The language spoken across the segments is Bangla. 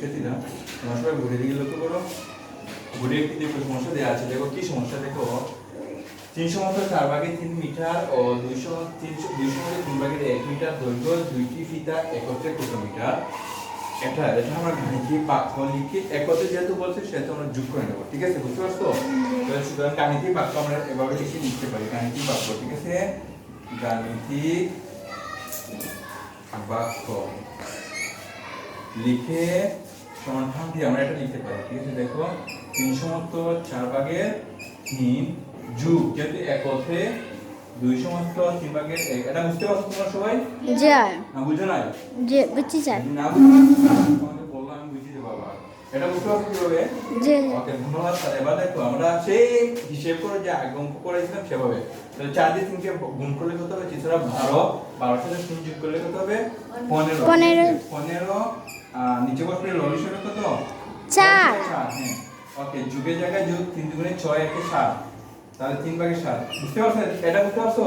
শিক্ষার্থী না তোমার সবাই ঘুরে দিকে লক্ষ্য করো। ঘুরে একটি দেখো সমস্যা দেওয়া আছে। দেখো কি সমস্যা? দেখো, তিনশো মতো চার ভাগে তিন মিটার ও দুইশো তিনশো, দুইশো মতো তিন ভাগের এক মিটার দৈর্ঘ্য দুইটি ফিতা একত্রে কত মিটার? এটা এটা আমরা গাণিতিক বাক্য লিখে। একত্রে যেহেতু বলছে, সেহেতু আমরা যোগ করে নেব। ঠিক আছে, বুঝতে পারছ? সুতরাং গাণিতিক বাক্য আমরা এভাবে লিখে লিখতে পারি। গাণিতিক বাক্য, ঠিক আছে? গাণিতিক বাক্য লিখে সমাধান দিয়ে আমরা এটা লিখতে পারি ঠিক আছে? দেখো চার ভাগের তিন যুগ যেহেতু দুইশো মতো তিন ভাগের এক। এটা বুঝতে পারছ তোমরা সবাই? না বুঝো নাই? যে বুঝছি স্যার। না তোমাকে বললাম আমি বুঝিয়ে দেবো আবার এটা বুঝতে পারছ কীভাবে? ওকে ধন্যবাদ স্যার। এবার দেখো আমরা সেই হিসেব করে যে আগে অঙ্ক করেছিলাম সেভাবে। তাহলে চার দিয়ে তিনকে গুণ করলে কত হবে? তিনশো বারো বারোর সাথে তিন যোগ করলে কত হবে? পনেরো। পনেরো। নিচে বসলে লব হিসেবে কত চার। হ্যাঁ। ওকে যুগের জায়গায় যুগ তিন দুগুণে ছয় একে সাত। তাহলে তিন ভাগে সাত। বুঝতে পারছ এটা বুঝতে পারছ?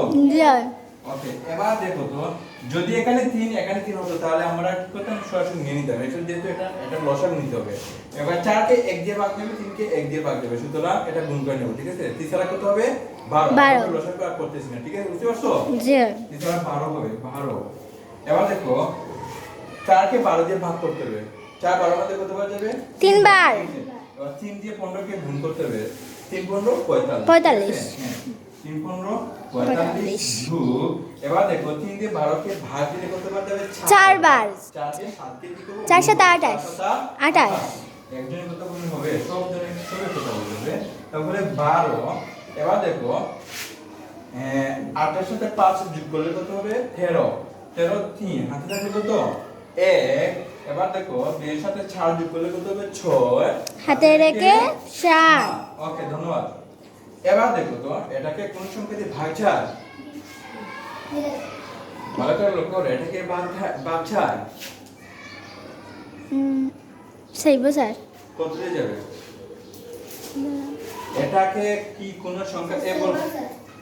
ওকে এবার দেখো তো যদি এখানে তিন এখানে তিন হতো তাহলে আমরা কি করতাম? সরাসরি নিয়ে নিতাম। এটা যেহেতু এটা এটা লসাগ নিতে হবে। এবার চারকে এক দিয়ে ভাগ দেবে তিনকে এক দিয়ে ভাগ দেবে। সুতরাং এটা গুণ করে নেব ঠিক আছে? তিসারা কত হবে বারো। আমরা আর করতেছি না ঠিক আছে? বুঝতে পারছ? তিসারা বারো হবে বারো। এবার দেখো চারকে বারো দিয়ে ভাগ করতে হবে। চার বারো মধ্যে কত পাওয়া যাবে? তিনবার। এবার তিন দিয়ে পনেরোকে গুণ করতে হবে। তিন পনেরো পঁয়তাল্লিশ। পঁয়তাল্লিশ। আছে? হ্যাঁ। তিন পনেরো পঁয়তাল্লিশ। এবার দেখো তিন দিয়ে বারোকে ভাগ দিলে কত বার যাবে? চারবার। চার দিয়ে সাতকে চার সাথে আঠাশ। আঠাশ। একজনের কত গুণ হবে? সব জনের সবের কথা বলবে তারপরে বারো। এবার দেখো আহ, আটের সাথে পাঁচ যোগ করলে কত হবে? তেরো। তেরো তিন। হাতে থাকবে কত? এক এবার দেখো দুইয়ের সাথে চার যোগ করলে কত হবে? ছয়। হাতে রেখে সাত। ওকে ধন্যবাদ। এবার দেখো তো এটাকে কোন সংখ্যা দিয়ে ভাগ যায় ভালো করে লক্ষ্য করো এটাকে ভাগ ভাগ যায় সেইব স্যার কত দিয়ে যাবে? এটাকে কি কোন সংখ্যা এ বল।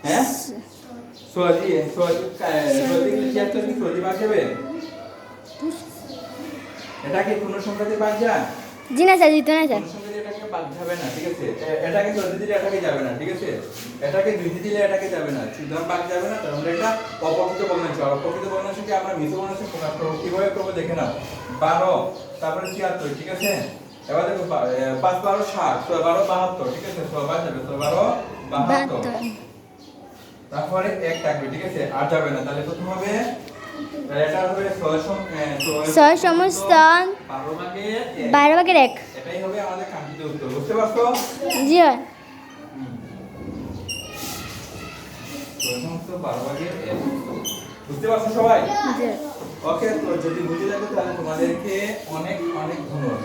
হ্যাঁ? সোয়াজি সোয়াজি সোয়াজি কি চেষ্টা কি সোয়াজি ভাগ যাবে এটাকে কোন সংখ্যা দিয়ে ভাগ যায় জি না স্যার জিতো না স্যার। কোন সংখ্যা দিয়ে এটাকে ভাগ যাবে না ঠিক আছে? এটাকে সোয়াজি দিলে এটাকে যাবে না ঠিক আছে? এটাকে দুই দিলে এটাকে যাবে না। সুতরাং ভাগ যাবে না তাহলে এটা অপকৃত ভগ্নাংশ আর অপকৃত ভগ্নাংশকে আমরা মিশ্র ভগ্নাংশে প্রকাশ করব। কীভাবে করব দেখে নাও। বারো তারপরে ছিয়াত্তর ঠিক আছে? এবার দেখো পাঁচ বারো ষাট ছয় বারো বাহাত্তর ঠিক আছে? ছয় বাদ যাবে ছয় বারো বাহাত্তর। বাহাত্তর। তারপরে এক থাকবে ঠিক আছে? আর যাবে না। তাহলে প্রথম হবে ছয় সমস্থান বারো। ভাগের এক জি হয়। বুঝতে পারছ সবাই ওকে তো যদি বুঝে থাকো তাহলে তোমাদেরকে অনেক অনেক ধন্যবাদ